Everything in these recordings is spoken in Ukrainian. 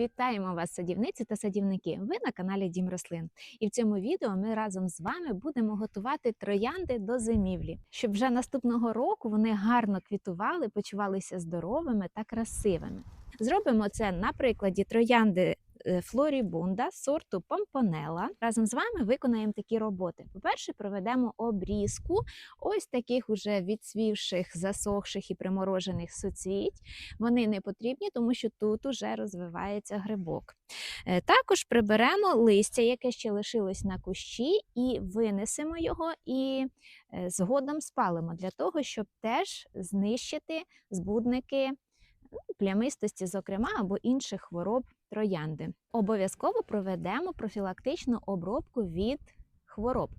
Вітаємо вас, садівниці та садівники! Ви на каналі Дім Рослин. І в цьому відео ми разом з вами будемо готувати троянди до зимівлі, щоб вже наступного року вони гарно квітували, почувалися здоровими та красивими. Зробимо це на прикладі троянди Флорібунда сорту Помпонела. Разом з вами виконаємо такі роботи. По-перше, проведемо обрізку ось таких уже відсвівших, засохших і приморожених суцвіть. Вони не потрібні, тому що тут уже розвивається грибок. Е, Також приберемо листя, яке ще лишилось на кущі, і винесемо його і е, згодом спалимо для того, щоб теж знищити збудники ну, плямистості, зокрема, або інших хвороб троянди. Обов'язково проведемо профілактичну обробку від хвороб.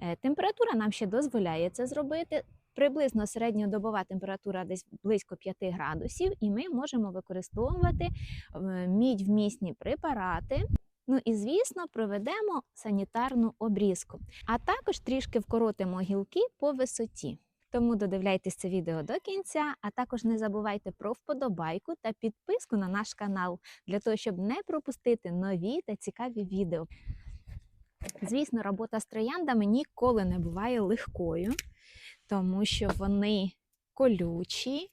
Е, Температура нам ще дозволяє це зробити. Приблизно середньодобова температура десь близько 5 градусів, і ми можемо використовувати е, мідь-вмісні препарати. Ну і звісно, проведемо санітарну обрізку, а також трішки вкоротимо гілки по висоті. Тому додивляйтесь це відео до кінця, а також не забувайте про вподобайку та підписку на наш канал для того, щоб не пропустити нові та цікаві відео. Звісно, робота з трояндами ніколи не буває легкою, тому що вони колючі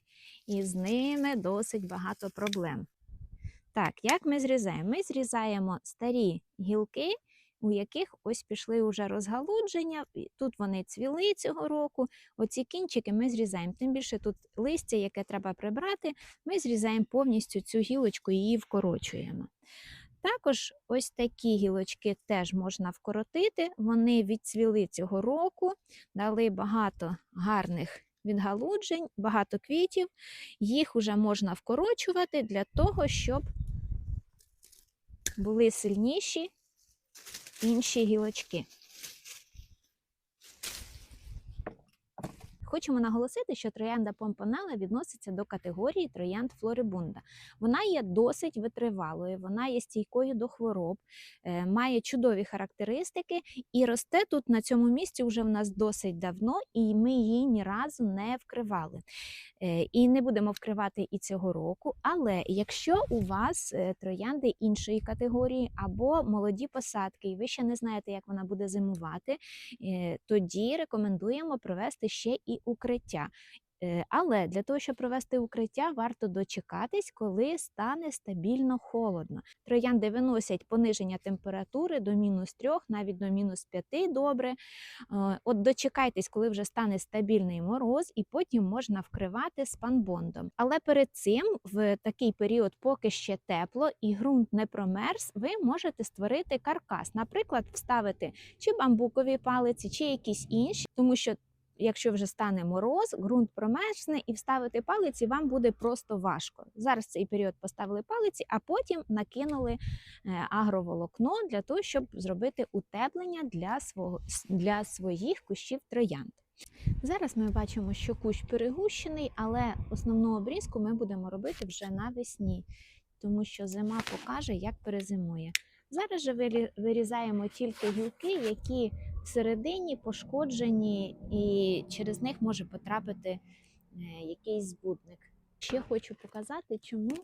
і з ними досить багато проблем. Так, як ми зрізаємо? Ми зрізаємо старі гілки, у яких ось пішли вже розгалудження. Тут вони цвіли цього року. Оці кінчики ми зрізаємо. Тим більше тут листя, яке треба прибрати, ми зрізаємо повністю цю гілочку і її вкорочуємо. Також ось такі гілочки теж можна вкоротити. Вони відцвіли цього року, дали багато гарних відгалуджень, багато квітів. Їх вже можна вкорочувати для того, щоб були сильніші інші гілочки. Хочемо наголосити, що троянда помпонела відноситься до категорії троянд флорибунда. Вона є досить витривалою, вона є стійкою до хвороб, е, має чудові характеристики і росте тут на цьому місці вже в нас досить давно, і ми її ні разу не вкривали. Е, І не будемо вкривати і цього року. Але якщо у вас е, троянди іншої категорії або молоді посадки, і ви ще не знаєте, як вона буде зимувати, тоді рекомендуємо провести ще і укриття. Е, Але для того, щоб провести укриття, варто дочекатись, коли стане стабільно холодно. Троянди виносять пониження температури до мінус 3, навіть до мінус 5 добре. Е, От дочекайтесь, коли вже стане стабільний мороз, і потім можна вкривати спанбондом. Але перед цим, в такий період, поки ще тепло і ґрунт не промерз, ви можете створити каркас. Наприклад, вставити чи бамбукові палиці, чи якісь інші, тому що якщо вже стане мороз, ґрунт промерзне і вставити палиці вам буде просто важко. Зараз цей період поставили палиці, а потім накинули е, агроволокно для того, щоб зробити утеплення для, свого, для своїх кущів троянд. Зараз ми бачимо, що кущ перегущений, але основну обрізку ми будемо робити вже навесні, тому що зима покаже, як перезимує. Зараз же вирізаємо тільки гілки, які всередині пошкоджені, і через них може потрапити е, якийсь збудник. Ще хочу показати, чому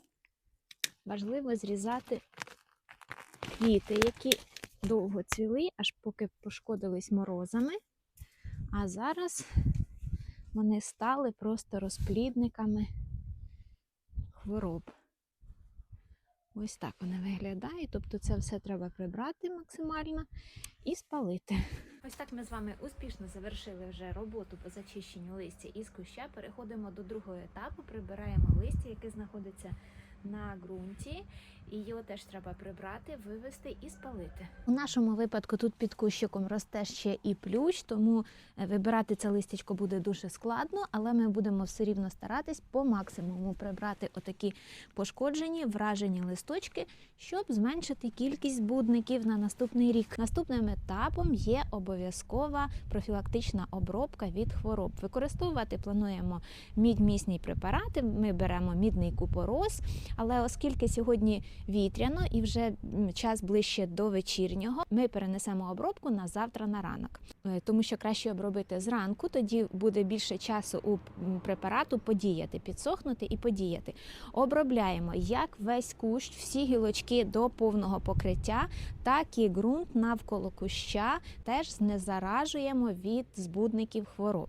важливо зрізати квіти, які довго цвіли, аж поки пошкодились морозами. А зараз вони стали просто розплідниками хвороб. Ось так вони виглядають. Тобто це все треба прибрати максимально і спалити. Ось так ми з вами успішно завершили вже роботу по зачищенню листя із куща. Переходимо до другого етапу. Прибираємо листя, яке знаходиться на ґрунті, і його теж треба прибрати, вивести і спалити. У нашому випадку тут під кущиком росте ще і плющ, тому е, вибирати це листячко буде дуже складно, але ми будемо все рівно старатись по максимуму прибрати отакі пошкоджені, вражені листочки, щоб зменшити кількість збудників на наступний рік. Наступним етапом є обов'язкова профілактична обробка від хвороб. Використовувати плануємо мідь-місні препарати. Ми беремо мідний купорос, але оскільки сьогодні вітряно і вже час ближче до вечірнього. Ми перенесемо обробку на завтра на ранок, Е, тому що краще обробити зранку, тоді буде більше часу у препарату подіяти, підсохнути і подіяти. Обробляємо як весь кущ, всі гілочки до повного покриття, так і ґрунт навколо куща теж знезаражуємо від збудників хвороб.